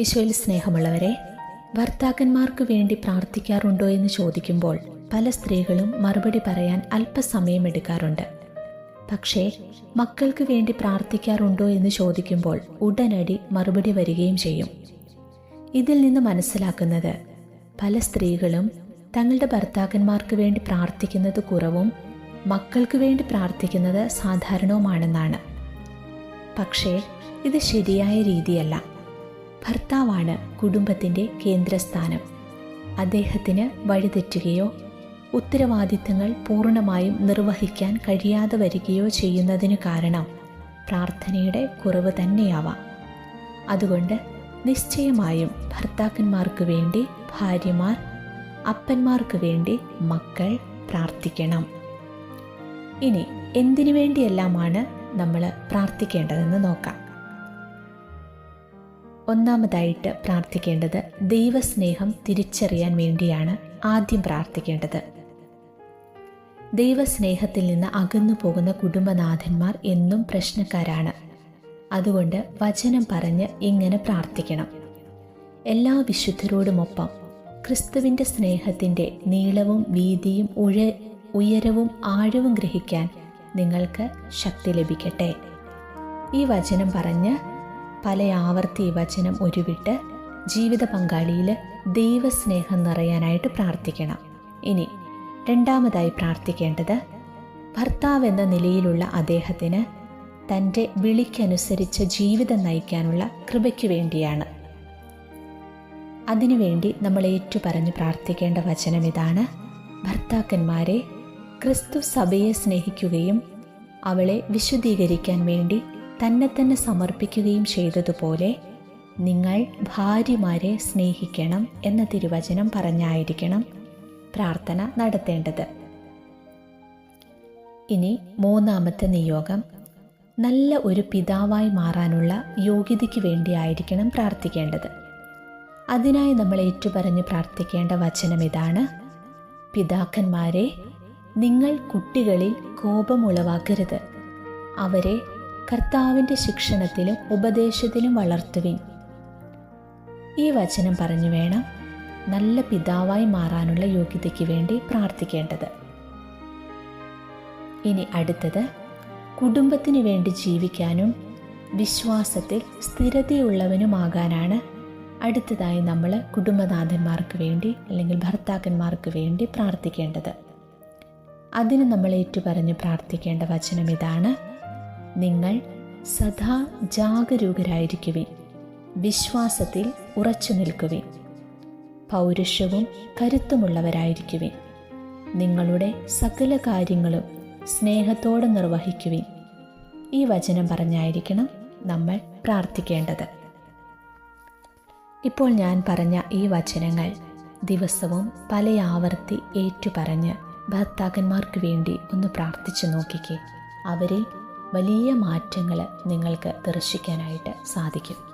ഈശോയിൽ സ്നേഹമുള്ളവരെ ഭർത്താക്കന്മാർക്ക് വേണ്ടി പ്രാർത്ഥിക്കാറുണ്ടോ എന്ന് ചോദിക്കുമ്പോൾ പല സ്ത്രീകളും മറുപടി പറയാൻ അല്പസമയം എടുക്കാറുണ്ട്. പക്ഷേ മക്കൾക്ക് വേണ്ടി പ്രാർത്ഥിക്കാറുണ്ടോ എന്ന് ചോദിക്കുമ്പോൾ ഉടനടി മറുപടി വരികയും ചെയ്യും. ഇതിൽ നിന്ന് മനസ്സിലാക്കുന്നത് പല സ്ത്രീകളും തങ്ങളുടെ ഭർത്താക്കന്മാർക്ക് വേണ്ടി പ്രാർത്ഥിക്കുന്നത് കുറവും മക്കൾക്ക് വേണ്ടി പ്രാർത്ഥിക്കുന്നത് സാധാരണവുമാണെന്നാണ്. പക്ഷേ ഇത് ശരിയായ രീതിയല്ല. ഭർത്താവാണ് കുടുംബത്തിന്റെ കേന്ദ്രസ്ഥാനം. അദ്ദേഹത്തിന് വഴിതെറ്റുകയോ ഉത്തരവാദിത്തങ്ങൾ പൂർണമായും നിർവഹിക്കാൻ കഴിയാതെ വരികയോ ചെയ്യുന്നതിന് കാരണം പ്രാർത്ഥനയുടെ കുറവ് തന്നെയാവാം. അതുകൊണ്ട് നിശ്ചയമായും ഭർത്താക്കന്മാർക്ക് വേണ്ടി ഭാര്യമാർ അപ്പന്മാർക്ക് വേണ്ടി മക്കൾ പ്രാർത്ഥിക്കണം. ഇനി എന്തിനു വേണ്ടിയെല്ലാമാണ് നമ്മൾ പ്രാർത്ഥിക്കേണ്ടതെന്ന് നോക്കാം. ഒന്നാമതായിട്ട് പ്രാർത്ഥിക്കേണ്ടത് ദൈവസ്നേഹം തിരിച്ചറിയാൻ വേണ്ടിയാണ് ആദ്യം പ്രാർത്ഥിക്കേണ്ടത്. ദൈവസ്നേഹത്തിൽ നിന്ന് അകന്നു പോകുന്ന കുടുംബനാഥന്മാർ എന്നും പ്രശ്നക്കാരാണ്. അതുകൊണ്ട് വചനം പറഞ്ഞ് ഇങ്ങനെ പ്രാർത്ഥിക്കണം. എല്ലാ വിശുദ്ധരോടുമൊപ്പം ക്രിസ്തുവിന്റെ സ്നേഹത്തിന്റെ നീളവും വീതിയും ഉഴ ഉയരവും ആഴവും ഗ്രഹിക്കാൻ നിങ്ങൾക്ക് ശക്തി ലഭിക്കട്ടെ. ഈ വചനം പറഞ്ഞ് പല ആവർത്തി വചനം ഉരുവിട്ട് ജീവിത പങ്കാളിയിൽ ദൈവസ്നേഹം നിറയാനായിട്ട് പ്രാർത്ഥിക്കണം. ഇനി രണ്ടാമതായി പ്രാർത്ഥിക്കേണ്ടത് ഭർത്താവ് എന്ന നിലയിലുള്ള അദ്ദേഹത്തിന് തന്റെ വിളിക്കനുസരിച്ച് ജീവിതം നയിക്കാനുള്ള കൃപയ്ക്ക് വേണ്ടിയാണ്. അതിനുവേണ്ടി നമ്മൾ ഏറ്റുപറഞ്ഞ് പ്രാർത്ഥിക്കേണ്ട വചനം ഇതാണ്. ഭർത്താക്കന്മാരെ ക്രിസ്തു സഭയെ സ്നേഹിക്കുകയും അവളെ വിശുദ്ധീകരിക്കാൻ വേണ്ടി തന്നെ തന്നെ സമർപ്പിക്കുകയും ചെയ്തതുപോലെ നിങ്ങൾ ഭാര്യമാരെ സ്നേഹിക്കണം എന്ന തിരുവചനം പറഞ്ഞായിരിക്കണം പ്രാർത്ഥന നടത്തേണ്ടത്. ഇനി മൂന്നാമത്തെ നിയോഗം. നല്ല ഒരു പിതാവായി മാറാനുള്ള യോഗ്യതയ്ക്ക് വേണ്ടിയായിരിക്കണം പ്രാർത്ഥിക്കേണ്ടത്. അതിനായി നമ്മൾ ഏറ്റുപറഞ്ഞ് പ്രാർത്ഥിക്കേണ്ട വചനം ഇതാണ്. പിതാക്കന്മാരെ നിങ്ങൾ കുട്ടികളിൽ കോപമുളവാക്കരുത്. അവരെ കർത്താവിന്റെ ശിക്ഷണത്തിലും ഉപദേശത്തിലും വളർത്തുവിൻ. ഈ വചനം പറഞ്ഞു വേണം നല്ല പിതാവായി മാറാനുള്ള യോഗ്യതയ്ക്ക് വേണ്ടി പ്രാർത്ഥിക്കേണ്ടത്. ഇനി അടുത്തത് കുടുംബത്തിന് വേണ്ടി ജീവിക്കാനും വിശ്വാസത്തിൽ സ്ഥിരതയുള്ളവനുമാകാനാണ് അടുത്തതായി നമ്മൾ കുടുംബനാഥന്മാർക്ക് വേണ്ടി അല്ലെങ്കിൽ ഭർത്താക്കന്മാർക്ക് വേണ്ടി പ്രാർത്ഥിക്കേണ്ടത്. അതിന് നമ്മൾ ഏറ്റുപറഞ്ഞ് പ്രാർത്ഥിക്കേണ്ട വചനം ഇതാണ്. നിങ്ങൾ സദാ ജാഗരൂകരായിരിക്കുവിൻ. വിശ്വാസത്തിൽ ഉറച്ചു നിൽക്കുവിൻ. പൗരുഷവും കരുത്തുമുള്ളവരായിരിക്കുവിൻ. നിങ്ങളുടെ സകല കാര്യങ്ങളും സ്നേഹത്തോടെ നിർവഹിക്കുവിൻ. ഈ വചനം പറഞ്ഞായിരിക്കണം നമ്മൾ പ്രാർത്ഥിക്കേണ്ടത്. ഇപ്പോൾ ഞാൻ പറഞ്ഞ ഈ വചനങ്ങൾ ദിവസവും പല ആവർത്തി ഏറ്റുപറഞ്ഞ് ഭർത്താക്കന്മാർക്ക് വേണ്ടി ഒന്ന് പ്രാർത്ഥിച്ചു നോക്കിക്കേ. അവരിൽ വലിയ മാറ്റങ്ങൾ നിങ്ങൾക്ക് ദർശിക്കാനായിട്ട് സാധിക്കും.